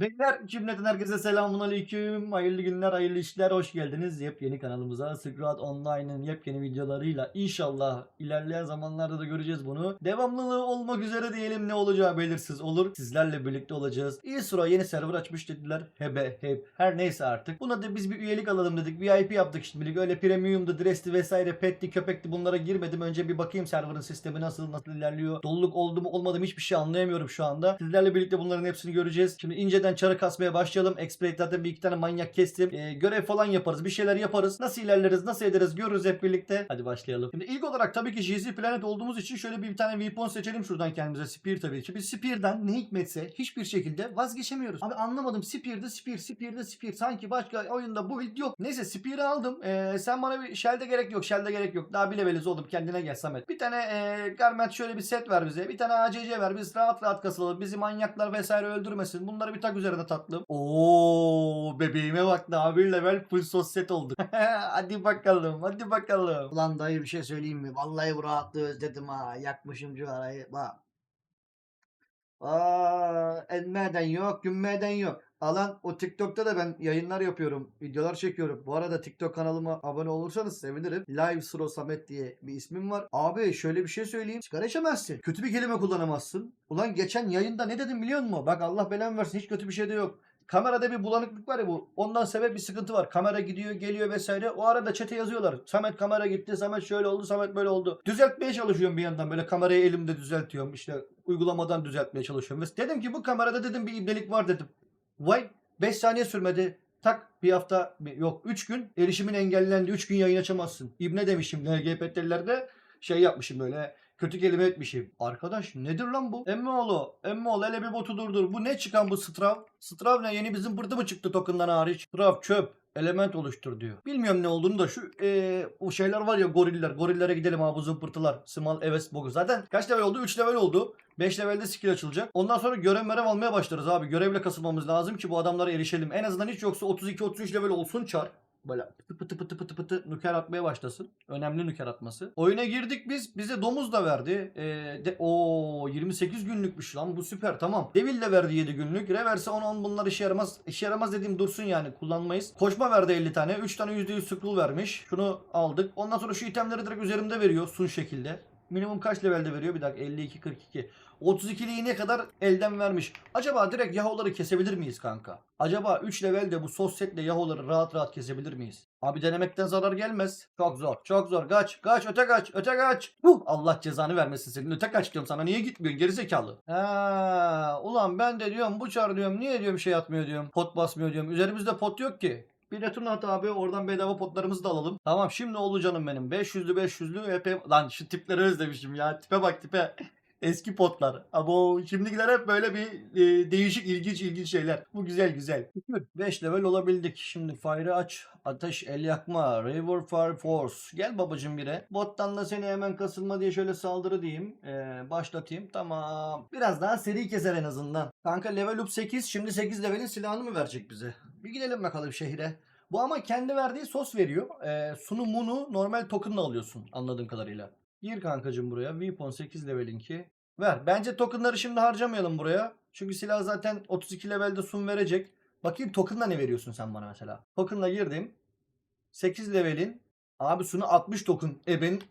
Beyler cümleten herkese selamun aleyküm. Hayırlı günler, hayırlı işler. Hoş geldiniz. Yepyeni kanalımıza Squad Online'ın yepyeni videolarıyla inşallah ilerleyen zamanlarda da göreceğiz bunu. Devamlılığı olmak üzere diyelim ne olacağı belirsiz olur. Sizlerle birlikte olacağız. İyi sıra yeni server açmış dediler. Hebe, hep. Her neyse artık. Buna da biz bir üyelik alalım dedik. VIP yaptık şimdilik. Öyle premium'du, dresti vesaire, petti, köpekti bunlara girmedim. Önce bir bakayım serverın sistemi nasıl, nasıl ilerliyor. Doluluk oldu mu olmadı mı hiçbir şey anlayamıyorum şu anda. Sizlerle birlikte bunların hepsini göreceğiz. Şimdi inceden çarı kasmaya başlayalım. Exploit zaten bir iki tane manyak kestim. Ee, görev falan yaparız. Bir şeyler yaparız. Nasıl ilerleriz, nasıl ederiz görürüz hep birlikte. Hadi başlayalım. Şimdi ilk olarak tabii ki GZ Planet olduğumuz için şöyle bir tane weapon seçelim şuradan kendimize. Spear tabii ki. Biz Spear'dan ne hikmetse hiçbir şekilde vazgeçemiyoruz. Abi anlamadım. Spear'da Spear, Spear'da Spear. Sanki başka oyunda bu build yok. Neyse Spear'ı aldım. Ee, sen bana bir Shell'de gerek yok. Shell'de gerek yok. Daha bile beliz oldum. Kendine gel Samet. Bir tane e, Garment şöyle bir set ver bize. Bir tane ACC ver. Biz rahat rahat kasılalım. Bizi manyaklar vesaire öldürmesin. Bunları bir tak üzerine tatlım. Oo bebeğime bak daha bir level full sos set oldu. hadi bakalım. Hadi bakalım. Ulan dayı bir şey söyleyeyim mi? Vallahi bu rahatlığı özledim ha. Yakmışım civarayı. Bak. Aa, enmeden yok, gümmeden yok. Alan o TikTok'ta da ben yayınlar yapıyorum. Videolar çekiyorum. Bu arada TikTok kanalıma abone olursanız sevinirim. Live Sro Samet diye bir ismim var. Abi şöyle bir şey söyleyeyim. Sigara. Kötü bir kelime kullanamazsın. Ulan geçen yayında ne dedim biliyor musun? Bak Allah belamı versin. Hiç kötü bir şey de yok. Kamerada bir bulanıklık var ya bu. Ondan sebep bir sıkıntı var. Kamera gidiyor geliyor vesaire. O arada çete yazıyorlar. Samet kamera gitti. Samet şöyle oldu. Samet böyle oldu. Düzeltmeye çalışıyorum bir yandan. Böyle kamerayı elimde düzeltiyorum. İşte uygulamadan düzeltmeye çalışıyorum. Ve dedim ki bu kamerada dedim bir ibnelik var dedim. Vay 5 saniye sürmedi. Tak bir hafta yok 3 gün erişimin engellendi. 3 gün yayın açamazsın. İbne demişim LGBT'lilerde şey yapmışım böyle kötü kelime etmişim. Arkadaş nedir lan bu? Emmoğlu, Emmoğlu hele bir botu durdur. Bu ne çıkan bu Strav? Strav ne? Yeni bizim pırtı mı çıktı token'dan hariç? Strav çöp. Element oluştur diyor. Bilmiyorum ne olduğunu da şu eee, o şeyler var ya goriller. Gorillere gidelim abi zımpırtılar. Small evet bogu. Zaten kaç level oldu? 3 level oldu. 5 levelde skill açılacak. Ondan sonra görev merev almaya başlarız abi. Görevle kasılmamız lazım ki bu adamlara erişelim. En azından hiç yoksa 32-33 level olsun çar. Böyle pıtı pıtı pıtı pıtı pıtı nüker atmaya başlasın. Önemli nüker atması. Oyuna girdik biz. Bize domuz da verdi. Ee, de, o 28 günlükmüş lan bu süper tamam. Devil de verdi 7 günlük. Reverse 10 10 bunlar işe yaramaz. İşe yaramaz dediğim dursun yani kullanmayız. Koşma verdi 50 tane. 3 tane %100 scroll vermiş. Şunu aldık. Ondan sonra şu itemleri direkt üzerimde veriyor sun şekilde. Minimum kaç levelde veriyor? Bir dakika 52 42. 32'liği ne kadar elden vermiş. Acaba direkt Yahoları kesebilir miyiz kanka? Acaba 3 levelde bu sos setle Yahoları rahat rahat kesebilir miyiz? Abi denemekten zarar gelmez. Çok zor. Çok zor. Kaç. Kaç. Öte kaç. Öte kaç. Huh, Allah cezanı vermesin senin. Öte kaç diyorum sana. Niye gitmiyorsun gerizekalı? Ha, ulan ben de diyorum bu çar diyorum. Niye diyorum şey atmıyor diyorum. Pot basmıyor diyorum. Üzerimizde pot yok ki. Bir return at abi oradan bedava potlarımızı da alalım. Tamam şimdi oldu canım benim. 500'lü 500'lü epey... Lan şu tipleri özlemişim ya. Tipe bak tipe. Eski potlar. Ama şimdikiler hep böyle bir e, değişik ilginç ilginç şeyler. Bu güzel güzel. 5 level olabildik. Şimdi fire'ı aç. Ateş, el yakma, River Fire Force. Gel babacım bire. Bottan da seni hemen kasılma diye şöyle saldırı diyeyim. Ee, başlatayım. Tamam. Biraz daha seri keser en azından. Kanka level up 8. Şimdi 8 levelin silahını mı verecek bize? Bir gidelim bakalım şehre. Bu ama kendi verdiği sos veriyor. Ee, sunu munu normal token'la alıyorsun anladığım kadarıyla. Gir kankacım buraya. Weapon 8 levelinki. Ver. Bence tokenları şimdi harcamayalım buraya. Çünkü silah zaten 32 levelde sun verecek. Bakayım token'la ne veriyorsun sen bana mesela. Token'la girdim. 8 levelin. Abi sunu 60 token. Ebe'nin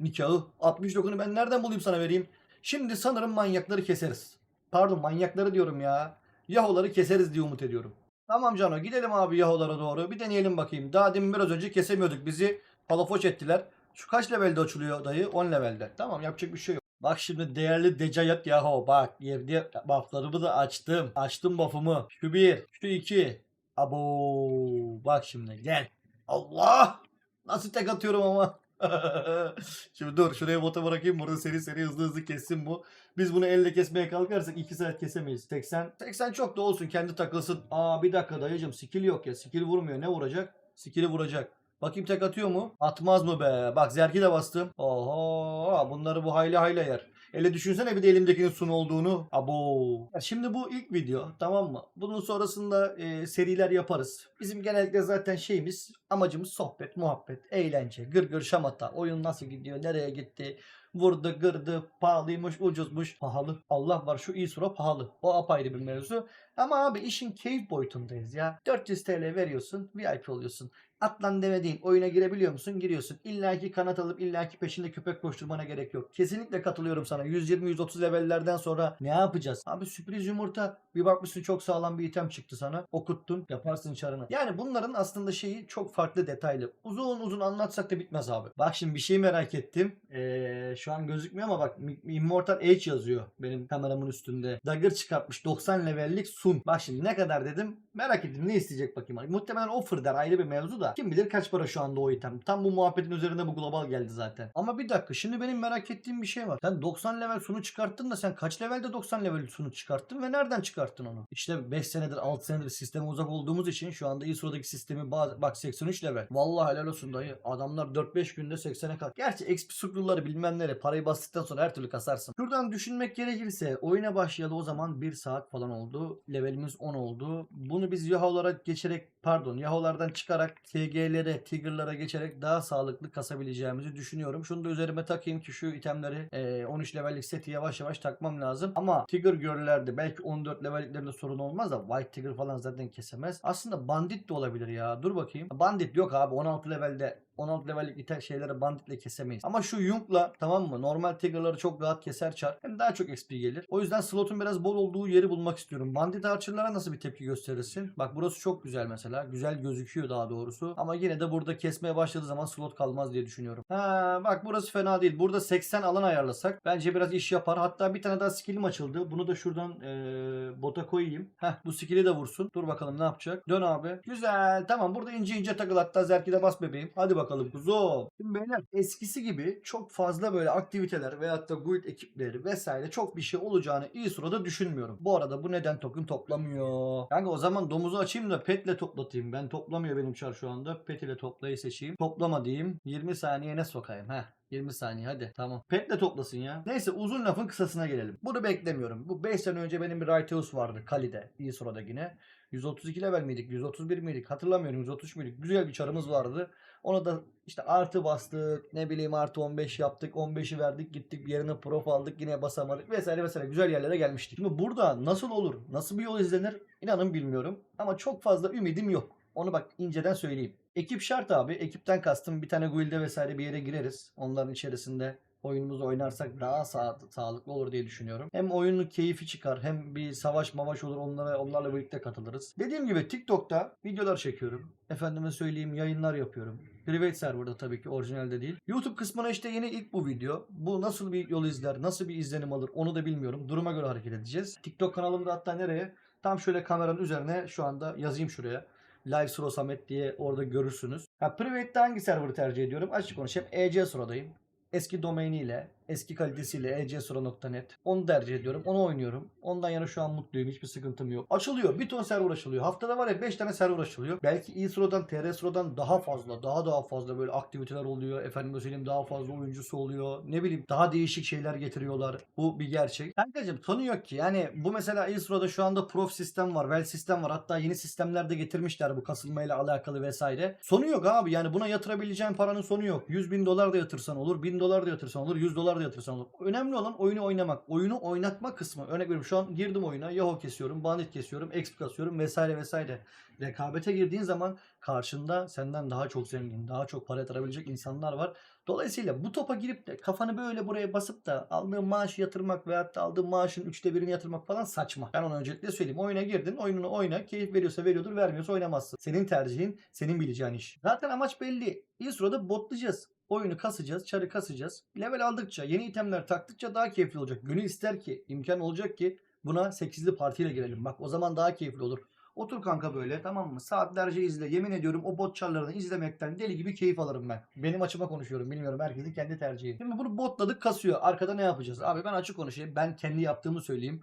nikahı. 60 token'ı ben nereden bulayım sana vereyim. Şimdi sanırım manyakları keseriz. Pardon manyakları diyorum ya. Yahoları keseriz diye umut ediyorum. Tamam Cano gidelim abi Yaholara doğru. Bir deneyelim bakayım. Daha demin biraz önce kesemiyorduk. Bizi palafoç ettiler. Şu kaç levelde açılıyor dayı? 10 levelde. Tamam yapacak bir şey yok. Bak şimdi değerli Decayat Yaho bak yerde bufflarımı da açtım. Açtım buff'ımı. Şu bir, şu iki. Abo bak şimdi gel. Allah! Nasıl tek atıyorum ama. şimdi dur şuraya bota bırakayım burada seri seri hızlı hızlı kessin bu. Biz bunu elle kesmeye kalkarsak 2 saat kesemeyiz. 80. 80 çok da olsun kendi takılsın. Aa bir dakika dayıcım skill yok ya. Skill vurmuyor. Ne vuracak? Skill'i vuracak. Bakayım tek atıyor mu? Atmaz mı be? Bak zerki de bastım. Oho bunları bu hayli hayli yer. Ele düşünsene bir de elimdekinin sun olduğunu. Abo. Şimdi bu ilk video tamam mı? Bunun sonrasında e, seriler yaparız. Bizim genellikle zaten şeyimiz amacımız sohbet, muhabbet, eğlence, gırgır şamata. Oyun nasıl gidiyor, nereye gitti? Vurdu gırdı pahalıymış ucuzmuş pahalı. Allah var şu e-sura pahalı. O apayrı bir mevzu. Ama abi işin keyif boyutundayız ya. 400 TL veriyorsun VIP oluyorsun. Atlan deve değil. Oyuna girebiliyor musun? Giriyorsun. İlla ki kanat alıp illa ki peşinde köpek koşturmana gerek yok. Kesinlikle katılıyorum sana. 120-130 levellerden sonra ne yapacağız? Abi sürpriz yumurta. Bir bakmışsın çok sağlam bir item çıktı sana. Okuttun. Yaparsın çarını. Yani bunların aslında şeyi çok farklı detaylı. Uzun uzun anlatsak da bitmez abi. Bak şimdi bir şey merak ettim. Ee, şu an gözükmüyor ama bak Immortal Age yazıyor benim kameramın üstünde. Dagger çıkartmış 90 levellik sun. Bak şimdi ne kadar dedim. Merak ettim ne isteyecek bakayım. Muhtemelen offer der ayrı bir mevzu da. Kim bilir kaç para şu anda o item. Tam bu muhabbetin üzerine bu global geldi zaten. Ama bir dakika şimdi benim merak ettiğim bir şey var. Sen 90 level sunu çıkarttın da sen kaç levelde 90 level sunu çıkarttın ve nereden çıkarttın onu? İşte 5 senedir 6 senedir sisteme uzak olduğumuz için şu anda ISO'daki sistemi baz- bak 83 level. Vallahi helal olsun dayı. Adamlar 4-5 günde 80'e kalk. Gerçi XP scroll'ları bilmem nere parayı bastıktan sonra her türlü kasarsın. Şuradan düşünmek gerekirse oyuna başlayalı o zaman 1 saat falan oldu. Levelimiz 10 oldu. Bunu biz Yahoo'lara geçerek pardon Yahoo'lardan çıkarak TG'lere, Tiger'lara geçerek daha sağlıklı kasabileceğimizi düşünüyorum. Şunu da üzerime takayım ki şu itemleri e, 13 levellik seti yavaş yavaş takmam lazım. Ama Tiger Girl'lerde belki 14 levelliklerinde sorun olmaz da White Tiger falan zaten kesemez. Aslında Bandit de olabilir ya. Dur bakayım. Bandit yok abi 16 levelde 16 levellik ite şeyleri banditle kesemeyiz. Ama şu Yunk'la tamam mı? Normal Tiger'ları çok rahat keser çar. Hem daha çok XP gelir. O yüzden slotun biraz bol olduğu yeri bulmak istiyorum. Bandit Archer'lara nasıl bir tepki gösterirsin? Bak burası çok güzel mesela. Güzel gözüküyor daha doğrusu. Ama yine de burada kesmeye başladığı zaman slot kalmaz diye düşünüyorum. Ha bak burası fena değil. Burada 80 alan ayarlasak bence biraz iş yapar. Hatta bir tane daha skill'im açıldı. Bunu da şuradan eee, bota koyayım. Heh bu skill'i de vursun. Dur bakalım ne yapacak. Dön abi. Güzel. Tamam burada ince ince takıl hatta zerkide bas bebeğim. Hadi bakalım kuzum. Şimdi beyler eskisi gibi çok fazla böyle aktiviteler veyahut da guild ekipleri vesaire çok bir şey olacağını iyi sırada düşünmüyorum. Bu arada bu neden token toplamıyor? Kanka o zaman domuzu açayım da petle toplatayım. Ben toplamıyor benim çar şu anda. Pet ile toplayı seçeyim. Toplama diyeyim. 20 saniye ne sokayım? Heh. 20 saniye hadi tamam. Petle toplasın ya. Neyse uzun lafın kısasına gelelim. Bunu beklemiyorum. Bu 5 sene önce benim bir Righteous vardı Kali'de. İyi sırada yine. 132 level miydik? 131 miydik? Hatırlamıyorum. 133 müydük? Güzel bir çarımız vardı. Ona da işte artı bastık. Ne bileyim artı 15 yaptık. 15'i verdik. Gittik yerine prof aldık. Yine basamadık. Vesaire vesaire. Güzel yerlere gelmiştik. Şimdi burada nasıl olur? Nasıl bir yol izlenir? İnanın bilmiyorum. Ama çok fazla ümidim yok. Onu bak inceden söyleyeyim. Ekip şart abi. Ekipten kastım bir tane guild'e vesaire bir yere gireriz. Onların içerisinde oyunumuzu oynarsak daha sağ, sağlıklı olur diye düşünüyorum. Hem oyunun keyfi çıkar hem bir savaş mavaş olur onlara onlarla birlikte katılırız. Dediğim gibi TikTok'ta videolar çekiyorum. Efendime söyleyeyim yayınlar yapıyorum. Private serverda tabii ki orijinalde değil. YouTube kısmına işte yeni ilk bu video. Bu nasıl bir yol izler, nasıl bir izlenim alır onu da bilmiyorum. Duruma göre hareket edeceğiz. TikTok kanalımda hatta nereye? Tam şöyle kameranın üzerine şu anda yazayım şuraya. Live Suro Samet diye orada görürsünüz. Ha, Private'de hangi serverı tercih ediyorum? Açık konuşayım. EC Suro'dayım. Eski domainiyle, eski kalitesiyle ecsur'a.net. Onu tercih ediyorum. Onu oynuyorum. Ondan yana şu an mutluyum. Hiçbir sıkıntım yok. Açılıyor. Bir ton server açılıyor. Haftada var ya 5 tane server açılıyor. Belki e-Suro'dan, TR-Suro'dan daha fazla, daha daha fazla böyle aktiviteler oluyor. Efendim söyleyeyim daha fazla oyuncusu oluyor. Ne bileyim daha değişik şeyler getiriyorlar. Bu bir gerçek. Kankacım sonu yok ki. Yani bu mesela e-Suro'da şu anda prof sistem var, well sistem var. Hatta yeni sistemler de getirmişler bu kasılmayla alakalı vesaire. Sonu yok abi. Yani buna yatırabileceğin paranın sonu yok. 100 bin dolar da yatırsan olur, 1000 dolar da yatırsan olur, 100 dolar da yatırsan olur. Önemli olan oyunu oynamak. Oyunu oynatma kısmı. Örnek veriyorum şu an girdim oyuna. Yahoo kesiyorum, bandit kesiyorum, exp kasıyorum vesaire vesaire. Rekabete girdiğin zaman karşında senden daha çok zengin, daha çok para yatırabilecek insanlar var. Dolayısıyla bu topa girip de kafanı böyle buraya basıp da aldığın maaşı yatırmak veyahut da aldığın maaşın üçte birini yatırmak falan saçma. Ben onu öncelikle söyleyeyim. Oyuna girdin, oyununu oyna. Keyif veriyorsa veriyordur, vermiyorsa oynamazsın. Senin tercihin, senin bileceğin iş. Zaten amaç belli. Sırada botlayacağız. Oyunu kasacağız, çarı kasacağız. Level aldıkça, yeni itemler taktıkça daha keyifli olacak. Gönül ister ki, imkan olacak ki buna 8'li partiyle girelim. Bak o zaman daha keyifli olur. Otur kanka böyle tamam mı? Saatlerce izle. Yemin ediyorum o bot çarlarını izlemekten deli gibi keyif alırım ben. Benim açıma konuşuyorum. Bilmiyorum herkesin kendi tercihi. Şimdi bunu botladık kasıyor. Arkada ne yapacağız? Abi ben açık konuşayım. Ben kendi yaptığımı söyleyeyim.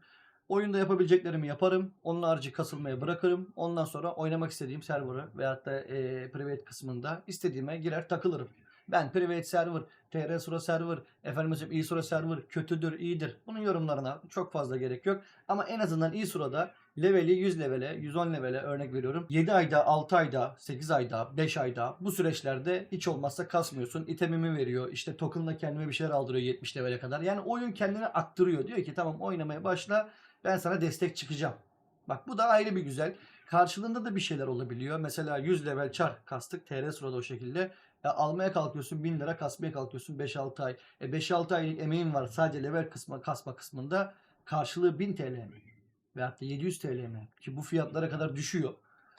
Oyunda yapabileceklerimi yaparım. Onun harici kasılmaya bırakırım. Ondan sonra oynamak istediğim server'ı veyahut da e, private kısmında istediğime girer takılırım. Ben private server, TR Sura server, efendim mesela e-Sura server kötüdür, iyidir. Bunun yorumlarına çok fazla gerek yok. Ama en azından e-Sura'da leveli 100 levele, 110 levele örnek veriyorum. 7 ayda, 6 ayda, 8 ayda, 5 ayda bu süreçlerde hiç olmazsa kasmıyorsun. İtemimi veriyor. İşte token'la kendime bir şeyler aldırıyor 70 levele kadar. Yani oyun kendini attırıyor. Diyor ki tamam oynamaya başla ben sana destek çıkacağım. Bak bu da ayrı bir güzel. Karşılığında da bir şeyler olabiliyor. Mesela 100 level çar kastık TR sırada o şekilde. Almaya kalkıyorsun 1000 lira kasmaya kalkıyorsun 5-6 ay. E, 5-6 aylık emeğin var sadece level kısmı, kasma kısmında karşılığı 1000 TL mi? Veyahut da 700 TL mi? Ki bu fiyatlara kadar düşüyor.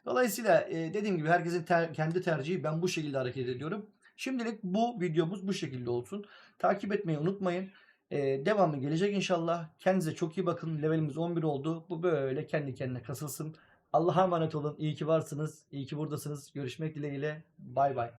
Dolayısıyla e, dediğim gibi herkesin ter- kendi tercihi ben bu şekilde hareket ediyorum. Şimdilik bu videomuz bu şekilde olsun. Takip etmeyi unutmayın. E, devamı gelecek inşallah. Kendinize çok iyi bakın. Levelimiz 11 oldu. Bu böyle kendi kendine kasılsın. Allah'a emanet olun. İyi ki varsınız. İyi ki buradasınız. Görüşmek dileğiyle. Bay bay.